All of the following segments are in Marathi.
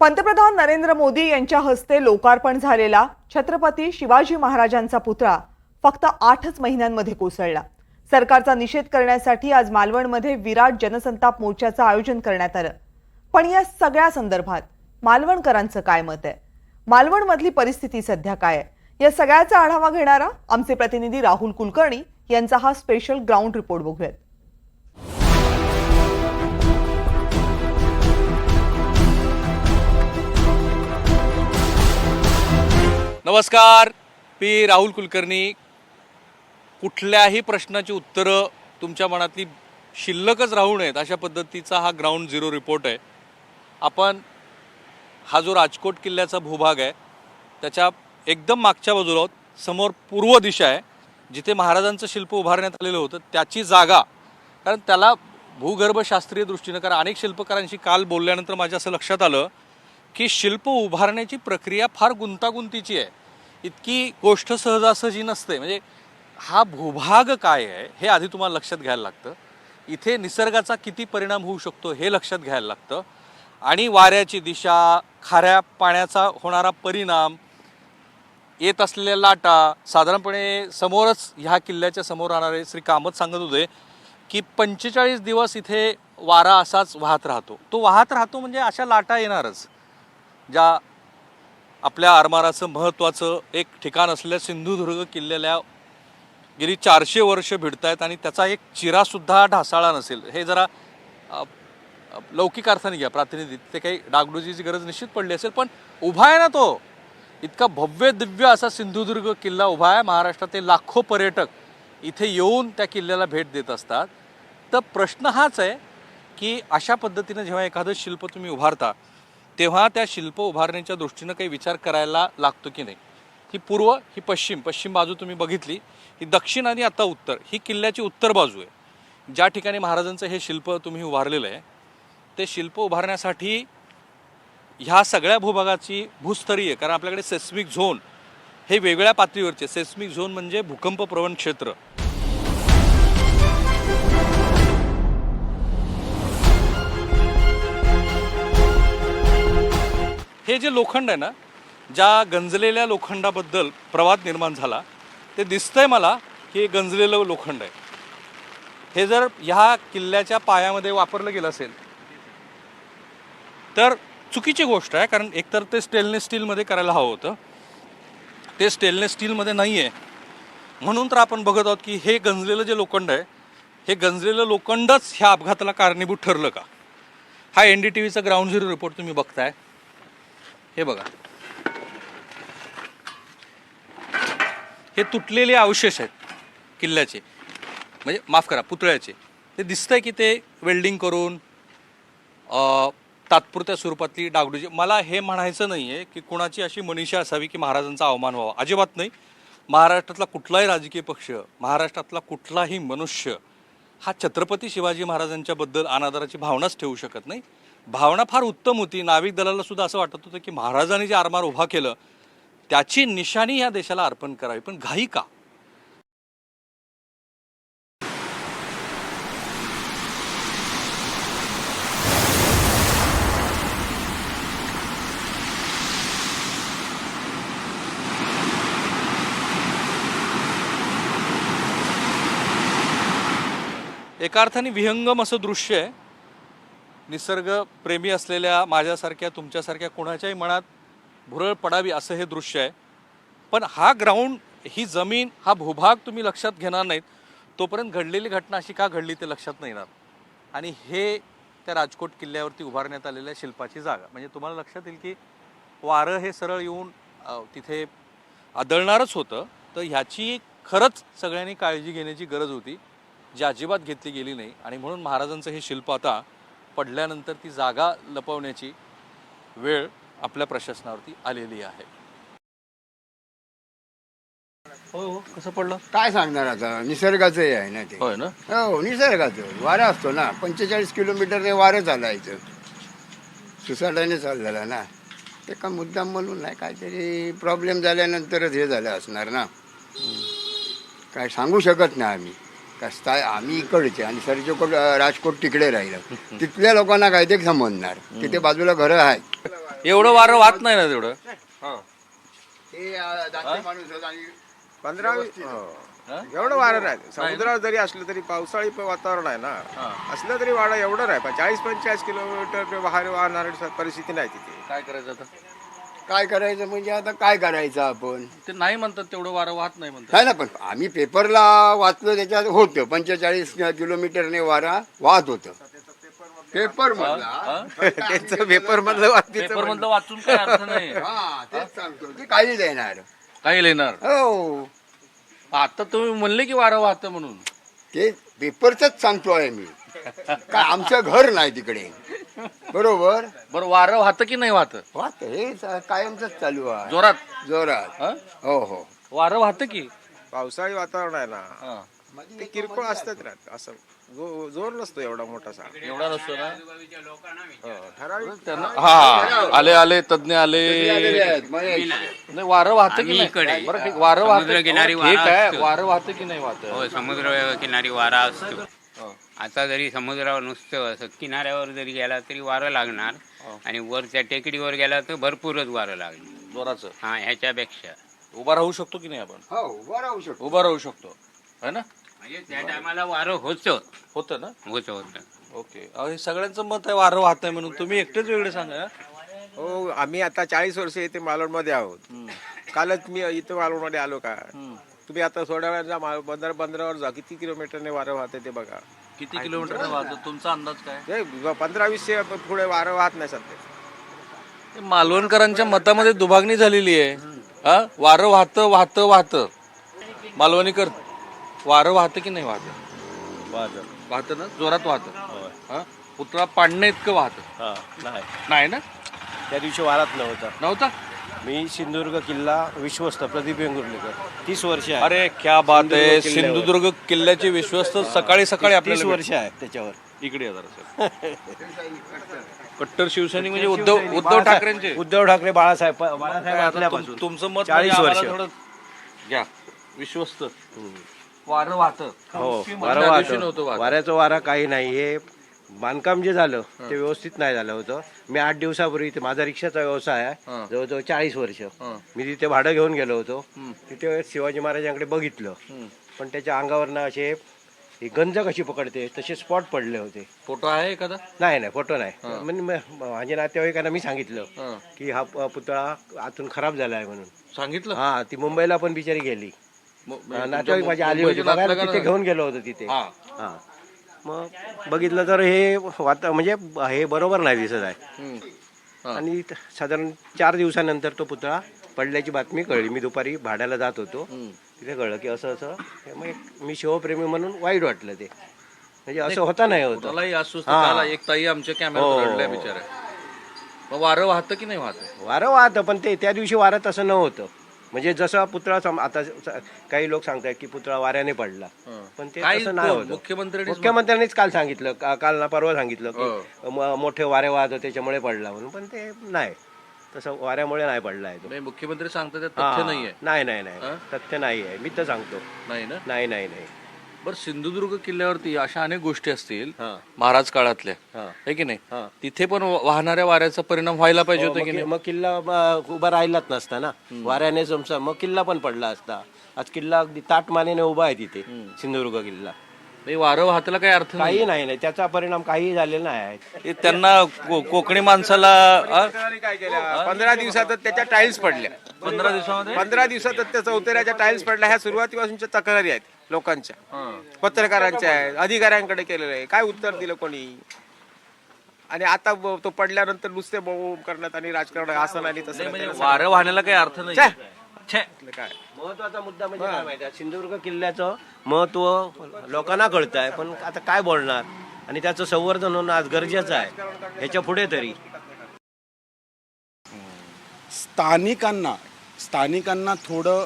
पंतप्रधान नरेंद्र मोदी यांच्या हस्ते लोकार्पण झालेला छत्रपती शिवाजी महाराजांचा पुतळा फक्त आठच महिन्यांमध्ये कोसळला. सरकारचा निषेध करण्यासाठी आज मालवणमध्ये विराट जनसंताप मोर्चाचं आयोजन करण्यात आलं. पण या सगळ्या संदर्भात मालवणकरांचं काय मत आहे? मालवणमधली परिस्थिती सध्या काय आहे? या सगळ्याचा आढावा घेणारा आमचे प्रतिनिधी राहुल कुलकर्णी यांचा हा स्पेशल ग्राउंड रिपोर्ट बघूयात. नमस्कार मी राहुल कुलकर्णी. कुठल्याही प्रश्नाची उत्तरं तुमच्या मनातली शिल्लकच राहू नयेत अशा पद्धतीचा हा ग्राउंड झिरो रिपोर्ट आहे. आपण हा जो राजकोट किल्ल्याचा भूभाग आहे त्याच्या एकदम मागच्या बाजूला आहोत समोर पूर्व दिशा आहे जिथे महाराजांचं शिल्प उभारण्यात आलेलं होतं त्याची जागा. कारण त्याला भूगर्भशास्त्रीय दृष्टीनं कारण अनेक शिल्पकारांशी काल बोलल्यानंतर माझ्या असं लक्षात आलं की शिल्प उभारण्याची प्रक्रिया फार गुंतागुंतीची आहे. इतकी गोष्ट सहजासहजी नसते. म्हणजे हा भूभाग काय आहे हे आधी तुम्हाला लक्षात घ्यायला लागतं. इथे निसर्गाचा किती परिणाम होऊ शकतो हे लक्षात घ्यायला लागतं. आणि वाऱ्याची दिशा खाऱ्या पाण्याचा होणारा परिणाम येत असलेल्या लाटा साधारणपणे समोरच ह्या किल्ल्याच्या समोर राहणारे श्री कामत सांगत होते की पंचेचाळीस दिवस इथे वारा असाच वाहत राहतो. तो वाहत राहतो म्हणजे अशा लाटा येणारच ज्या आपल्या आरमाराचं महत्त्वाचं एक ठिकाण असलेल्या सिंधुदुर्ग किल्ल्याला गेली चारशे वर्ष भिडतायत आणि त्याचा एक चिरासुद्धा ढासाळा नसेल. हे जरा लौकिक अर्थाने घ्या प्रातिनिधी ते काही डागडुजीची गरज निश्चित पडली असेल पण उभा आहे ना तो. इतका भव्य दिव्य असा सिंधुदुर्ग किल्ला उभा आहे. महाराष्ट्रातील लाखो पर्यटक इथे येऊन त्या किल्ल्याला भेट देत असतात. तर प्रश्न हाच आहे की अशा पद्धतीनं जेव्हा एखादं शिल्प तुम्ही उभारता तेव्हा त्या शिल्प उभारणीच्या दृष्टीनं काही विचार करायला लागतो की नाही. ही पूर्व ही पश्चिम पश्चिम बाजू तुम्ही बघितली ही दक्षिण आणि आता उत्तर ही किल्ल्याची उत्तर बाजू आहे. ज्या ठिकाणी महाराजांचं हे शिल्प तुम्ही उभारलेलं आहे ते शिल्प उभारण्यासाठी ह्या सगळ्या भूभागाची भूस्तरीय कारण आपल्याकडे सेस्मिक झोन हे वेगळ्या पातळीवरचे सेस्मिक झोन म्हणजे भूकंप प्रवण क्षेत्र. हे जे लोखंड आहे ना ज्या गंजलेल्या लोखंडाबद्दल प्रवाद निर्माण झाला ते दिसतंय मला की गंजलेलं लोखंड आहे. हे जर ह्या किल्ल्याच्या पायामध्ये वापरलं गेलं असेल तर चुकीची गोष्ट आहे कारण एकतर ते स्टेनलेस स्टीलमध्ये करायला हवं होतं. ते स्टेनलेस स्टीलमध्ये नाही आहे म्हणून तर आपण बघत आहोत की हे गंजलेलं जे लोखंड आहे हे गंजलेलं लोखंडच ह्या अपघाताला कारणीभूत ठरलं का? हा एन डी टी व्हीचा ग्राउंड झिरो रिपोर्ट तुम्ही बघताय. हे बघा. हे तुटलेले अवशेष आहेत किल्ल्याचे. म्हणजे माफ करा पुतळ्याचे. ते दिसतंय की ते वेल्डिंग करून तात्पुरत्या स्वरूपातली डागडूजी. मला हे म्हणायचं नाही आहे की कुणाची अशी मनीषा असावी की महाराजांचा अवमान व्हावा. अजिबात नाही. महाराष्ट्रातला कुठलाही राजकीय पक्ष महाराष्ट्रातला कुठलाही मनुष्य हा छत्रपती शिवाजी महाराजांच्याबद्दल अनादराची भावनाच ठेवू शकत नाही. भावना फार उत्तम होती. नाविक दलाला सुद्धा असं वाटत होतं की महाराजांनी जे आरमार उभा केलं त्याची निशाणी या देशाला अर्पण करावी. पण घाई का? एका अर्थाने विहंगम असं दृश्य आहे. निसर्गप्रेमी असलेल्या माझ्यासारख्या तुमच्यासारख्या कोणाच्याही मनात भुरळ पडावी असं हे दृश्य आहे. पण हा ग्राउंड ही जमीन हा भूभाग तुम्ही लक्षात घेणार नाहीत. तोपर्यंत घडलेली घटना अशी का घडली ते लक्षात नाही येणार. आणि हे त्या राजकोट किल्ल्यावरती उभारण्यात आलेल्या शिल्पाची जागा. म्हणजे तुम्हाला लक्षात येईल की वारं हे सरळ येऊन तिथे आदळणारच होतं. तर ह्याची खरंच सगळ्यांनी काळजी घेण्याची गरज होती जी अजिबात घेतली गेली नाही. आणि म्हणून महाराजांचं हे शिल्प आता पडल्यानंतर ती जागा लपवण्याची वेळ आपल्या प्रशासनावरती आलेली आहे. हो हो कसं पडलं? काय सांगणार आता? निसर्गाचं हे आहे ना ते. होय ना? हो निसर्गाचं. वारा असतो ना. पंचेचाळीस किलोमीटर ते वारं चालायचं सुसाटाने चाललेला ना. ते का मुद्दाम म्हणून नाही काहीतरी प्रॉब्लेम झाल्यानंतरच हे झालं असणार ना. काय सांगू शकत नाही आम्ही. कसं आम्ही इकडचे आणि सरजोकोट राजकोट तिकडे राहिलं. तिथल्या लोकांना काय ते समजणार. तिथे बाजूला घरं आहेत. एवढं वारं वाहत नाही ना तेवढं? ते अं, जाते माणूस होत आणि पंधरा. हो. एवढं वारं नाही. समुद्रावर जरी असलं तरी पावसाळी प- वातावरण आहे ना. असलं तरी वाडा एवढं नाही पण चाळीस पंचेचाळीस किलोमीटर बाहेर वाहणारी परिस्थिती नाही तिथे. काय करायचं आता? काय करायचं म्हणजे आता काय करायचं आपण? ते नाही म्हणतात तेवढं वारं वाहत नाही म्हणतात. नाही ना पण आम्ही पेपरला वाचलो त्याच्यात होतं. पंचेचाळीस किलोमीटरने वारा वाहत होतं. पेपर मधला? त्यांचं पेपर मधलं पेपर मधलं वाचून काय अर्थ नाही. हा तेच सांगतो. काही देणार. काही लिहिणार हो. आता तुम्ही म्हणले की वारं वाहतं म्हणून. ते पेपरच सांगतोय मी. काय आमचं घर नाही तिकडे. बरोबर. बरं वारं वाहतं की नाही वाहतं? वाहत हे स- कायमच चालू आहे. जोरात? जोरात. हं? हो हो. वारं वाहतं की? पावसाळी वातावरण आहे ना हं. ते किरकोळ असतात राहत असं जो- जोर नसतो एवढा मोठासा एवढा नसतो ना? हो, ठराविक त्यांना हा. आले आले तज्ञ आले. नाही वारं वाहतं की नाही? बरं ठीक वारं वाहतं समुद्रकिनारी ठीक वारा आहे असतो. वारं वाहतं की नाही वाहतं? हो समुद्र किनारी वारा असतो. हो. आता जरी समुद्रावर नुसतं असं किनाऱ्यावर जरी गेला तरी वारं लागणार. आणि वरच्या टेकडीवर गेला तर भरपूरच वारं लागणार. जोराचं. हा ह्याच्यापेक्षा. उभा राहू शकतो की नाही आपण? हो उभं राहू शकतो. उभा राहू शकतो. है ना? म्हणजे त्या टायमाला वारं होतं. होतं ना? होतं होतं. ओके. अहो, हे सगळ्यांचं मत आहे वारं वाहत आहे म्हणून. तुम्ही एकटेच वेगळे सांगा हो? आम्ही आता चाळीस वर्ष इथे मालवणमध्ये आहोत. कालच मी इथे मालवणमध्ये आलो का? तुम्ही आता थोड्या वेळा माल- बंदर बंदरावर जा. किती किलोमीटरने वारं वाहते ते बघा. किती किलोमीटर वाहतं तुमचा अंदाज काय? ते पंधरा वीसशे पुढे वारं वाहत नाही सध्या. हे मालवणकरांच्या मतामध्ये दुभागणी झालेली आहे. हा? वारं वाहतं वाहतं वाहतं. मालवणीकर वारं वाहतं की नाही वाहतं? वाहतं. ना? जोरात वाहतं. हा? पुतळा पाडणं इतकं वाहतं. हा नाही. नाही ना? त्या दिवशी वारात नव्हता. नव्हता? मी सिंधुदुर्ग किल्ला विश्वस्त प्रदीप वेंगुर्लेकर. तीस वर्ष आहे. अरे क्या बात आहे. सिंधुदुर्ग किल्ल्याचे विश्वस्त सकाळी सकाळी तीस आपल्याला वर्ष आहे त्याच्यावर. भेट- इकडे या. कट्टर शिवसैनिक म्हणजे उद्धव उद्धव ठाकरेंचे. उद्धव ठाकरे बाळासाहेब बाळासाहेब असल्यापासून तुम- तुमचं मत 40 म्हणजे वर्ष. आम्हाला थोडं घ्या. विश्वस्त. वारं वाहतं. हो वारं नव्हतं वाहतं. वाहत. वाऱ्याचं वारा काही नाही हे बांधकाम जे झालं ते व्यवस्थित नाही झालं होतं. मी आठ दिवसापूर्वी इथे माझा रिक्षाचा व्यवसाय. आहे. जवळजवळ चाळीस वर्ष. मी तिथे भाडं घेऊन गेलो होतो. तिथे शिवाजी महाराजांकडे बघितलं. पण त्याच्या अंगावरनं असे ही गंज कशी पकडते तसे स्पॉट पडले होते. फोटो आहे एखादा? नाही नाही फोटो नाही. म्हणजे माझ्या नातेवाईकांना मी सांगितलं. की हा पुतळा आतून खराब झाला आहे म्हणून. सांगितलं? हा ती मुंबईला पण बिचारी गेली. म- हा, नातेवाईक माझी आली होती बघायला तिथे? घेऊन गेलो होतो तिथे. हा. मग बघितलं तर हे वाता म्हणजे हे बरोबर नाही दिसत आहे. हा. आणि त- साधारण चार दिवसानंतर तो पुतळा पडल्याची बातमी कळली मी दुपारी भाड्याला जात होतो. तिथे कळलं की असं असं हे मग एक- मी शिवप्रेमी म्हणून वाईट वाटलं ते म्हणजे असं होता नाही होतं कोणालाही अस्वस्थ हा. झाला एक ताई आमच्या कॅमेऱ्यात हो. रडल्या मग वारं वाहतं की नाही वाहतं वारं वाहतं पण ते त्या दिवशी वारं तसं नव्हतं म्हणजे जसं पुतळा सम- आता स- काही लोक सांगतात की पुतळा वाऱ्याने पडला. पण ते काही तसं नाही कोण? होतं. मुख्यमंत्र्यांनीच मुख्यमंत्र्यांनीच काल सांगितलं. का- काल ना परवा सांगितलं. की म- मोठे वारे वाहत होते त्याच्यामुळे पडला म्हणून. पण ते नाही. तसं वाऱ्यामुळे नाही पडला आहे तो. नाही, मुख्यमंत्री सांगतात त्यात हा. तथ्य नाहीये. नाही नाही नाही? तथ्य नाही आहे मी तर सांगतो. नाही ना? नाही नाही नाही. बरं सिंधुदुर्ग किल्ल्यावरती अशा अनेक गोष्टी असतील हा. महाराज काळातल्या. हा. आहे की नाही? हा. तिथे पण वाहणाऱ्या वाऱ्याचा परिणाम व्हायला पाहिजे हो, होता की नाही? मग किल्ला अं, उभा राहिलाच नसता ना. वाऱ्याने समजा मग किल्ला पण पडला असता. आज किल्ला अगदी ताटमानेने उभा आहे तिथे सिंधुदुर्ग किल्ला. नाही, वारं वाहताला काही अर्थ नाही. काही नाही नाही. त्याचा परिणाम काही झालेला नाही हे त्यांना को- कोकणी माणसाला आ? काय पंधरा दिवसातच त्याच्या टाईल्स पडल्या. पंधरा दिवसामध्ये? पंधरा दिवसातच त्या चौथऱ्याच्या टाईल्स पडल्या. ह्या सुरुवातीपासूनच्या तक्रारी आहेत लोकांच्या. हा. पत्रकारांच्या आहेत अधिकाऱ्यांकडे केलेलं आहे. काय उत्तर दिलं कोणी? आणि आता ब- तो पडल्यानंतर नुसते बोंब करण्यात आणि राजकारण असं नाही तसं नाही, म्हणजे वारं वाहण्याला काही अर्थ नाही. छे. छे. नाही. काय महत्त्वाचा मुद्दा म्हणजे काय माहिती आहे सिंधुदुर्ग किल्ल्याचं महत्त्व लोकांना कळत आहे पण आता काय बोलणार आणि त्याचं संवर्धन होणं आज गरजेचं आहे ह्याच्या पुढे तरी स्थानिकांना स्थानिकांना थोडं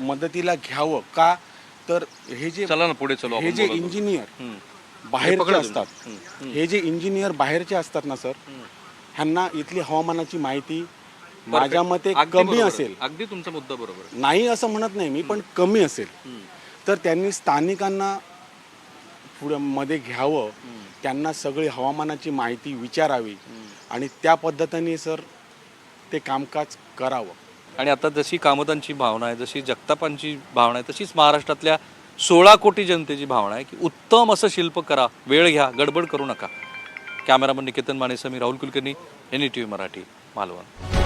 मदतीला घ्यावं का तर हे जे चला ना पुढे चलो हे जे. इंजिनियर. बाहेरचे असतात. हे जे इंजिनियर बाहेरचे असतात ना सर ह्यांना इथली हवामानाची माहिती माझ्या मते अगदी कमी बरोबर. असेल. अगदी तुमचा मुद्दा बरोबर आहे. नाही असं म्हणत नाही मी पण कमी असेल. तर त्यांनी स्थानिकांना पुढे मध्ये घ्यावं. त्यांना सगळी हवामानाची माहिती विचारावी. आणि त्या पद्धतीने सर ते कामकाज करावं. आणि आता जशी कामतांची भावना आहे जशी जगतापांची भावना आहे तशीच महाराष्ट्रातल्या सोळा कोटी जनतेची भावना आहे की उत्तम असं शिल्प करा वेळ घ्या गडबड करू नका. Cameraman Niketan मानेसमी Rahul Kulkarni N T V Marathi Malvan.